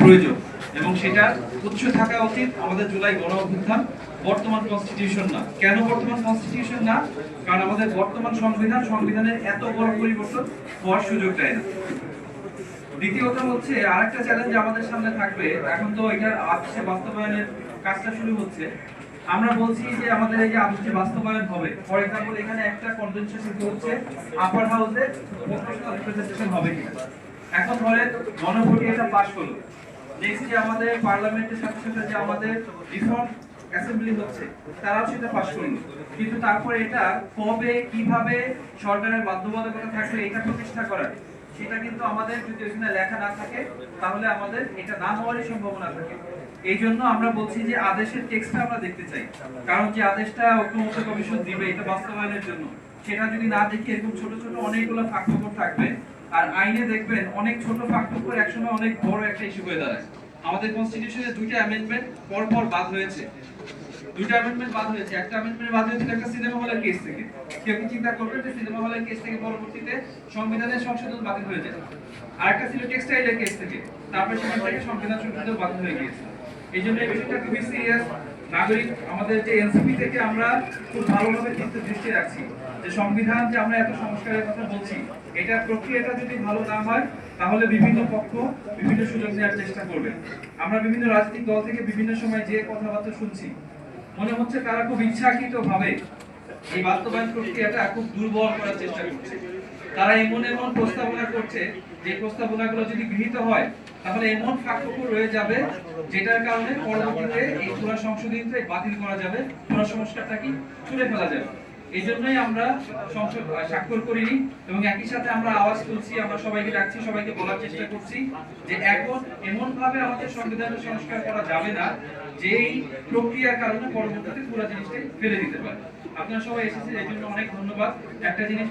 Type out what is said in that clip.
প্রয়োজন। এবং সেটা উৎস থাকা উচিত আমাদের জুলাই গণ অভ্যুত্থান, বর্তমান কনস্টিটিউশন না। কেন বর্তমান কনস্টিটিউশন না? কারণ আমাদের বর্তমান সংবিধান, সংবিধানের এত বড় পরিবর্তন হওয়ার সুযোগ দেয় না। দ্বিতীয়ত হচ্ছে, আরেকটা চ্যালেঞ্জ আমাদের সামনে থাকবে। এখন তো এটার আদর্শে বাস্তবায়নের কাজটা শুরু হচ্ছে। আমরা বলছি যে আমাদের এই যে আদর্শে বাস্তবায়ন হবে, ফর এক্সাম্পল এখানে একটা কনভেনশন কিন্তু হচ্ছে আপার হাউসে প্রফেশনাল রিপ্রেজেন্টেশন হবে কিনা। এখন ধরে গণভোটে এটা পাশ হলো। নেক্সট যে আমাদের পার্লামেন্টের সাথে সাথে যে আমাদের রিফর্ম অ্যাসেম্বলি হচ্ছে, তারাও সেটা পাশ করল কিন্তু তারপরে এটা কবে, কীভাবে সরকারের বাধ্যবাধকতা থাকবে এটা প্রতিষ্ঠা করার, সেটা কিন্তু আমাদের যদি ওইখানে লেখা না থাকে, তাহলে আমাদের এটা না হওয়ারই সম্ভাবনা থাকে। এই জন্য আমরা বলছি যে আদেশের টেক্সটটা আমরা দেখতে চাই। কারণ যে আদেশটা ঐক্যমত্য কমিশন দিবে, এটা বাস্তবায়নের জন্য। সেটা যদি না দেখি এরকম ছোট ছোট অনেকগুলো ফাঁকফোকর থাকবে, আর আইনে দেখবেন অনেক ছোট ফাঁকফোকর একসময় অনেক বড় একটা ইস্যু হয়ে দাঁড়ায়। আমাদের কনস্টিটিউশনে দুইটা অ্যামেন্ডমেন্ট পর পর বাদ হয়েছে। দুইটা অ্যামেন্ডমেন্ট বাদ হয়েছে। একটা অ্যামেন্ডমেন্ট বাদ হয়েছিল একটা সিনেমা হলের কেস থেকে। কেউ কি চিন্তা করবে যে সিনেমা হলের কেস থেকে পরবর্তীতে সংবিধানের সংশোধন বাতিল হয়ে যায়? আরেকটা ছিল টেক্সটাইলের কেস থেকে। তারপরে সেখান থেকে সংবিধান সংশোধন বাতিল হয়ে গিয়েছে। এই জন্য এই বিষয়টা খুবই সিরিয়াস নাগরিক, আমাদের যে এনসিপি থেকে আমরা খুব ভালোভাবে দৃষ্টি রাখছি। যে সংবিধান যে আমরা এত সংস্কারের কথা বলছি, এটা প্রক্রিয়াটা যদি ভালো না হয়, তাহলে বিভিন্ন পক্ষ বিভিন্ন সুযোগ নেওয়ার চেষ্টা করবে। আমরা বিভিন্ন রাজনৈতিক দল থেকে বিভিন্ন সময় যে কথাবার্তা শুনছি, মনে হচ্ছে তারা খুব ইচ্ছাকৃত ভাবে এই বাস্তবায়ন প্রক্রিয়াটা খুব দুর্বল করার চেষ্টা করছে। তারা এমন এমন প্রস্তাবনা করছে, যে প্রস্তাবনাগুলো যদি গৃহীত হয়, তাহলে এমন ফাঁকফোকর রয়ে যাবে, যেটার কারণে পরবর্তীতে এই পুরো সংশোধনীতে বাতিল করা যাবে পুরো সংস্কারটা কি ছুড়ে ফেলা যাবে। এই জন্যই আমরা স্বাক্ষর করিনি এবং একই সাথে আমরা আওয়াজ তুলছি, আমরা সবাইকে ডাকছি, সবাইকে বলার চেষ্টা করছি যে এখন এমন ভাবে আমাদের সংবিধান সংস্কার করা যাবে না যে এই প্রক্রিয়ার কারণে পরবর্তীতে পুরো জিনিসটি ফেলে দিতে পারে। আপনারা সবাই এসেছে এই জন্য অনেক ধন্যবাদ। একটা জিনিস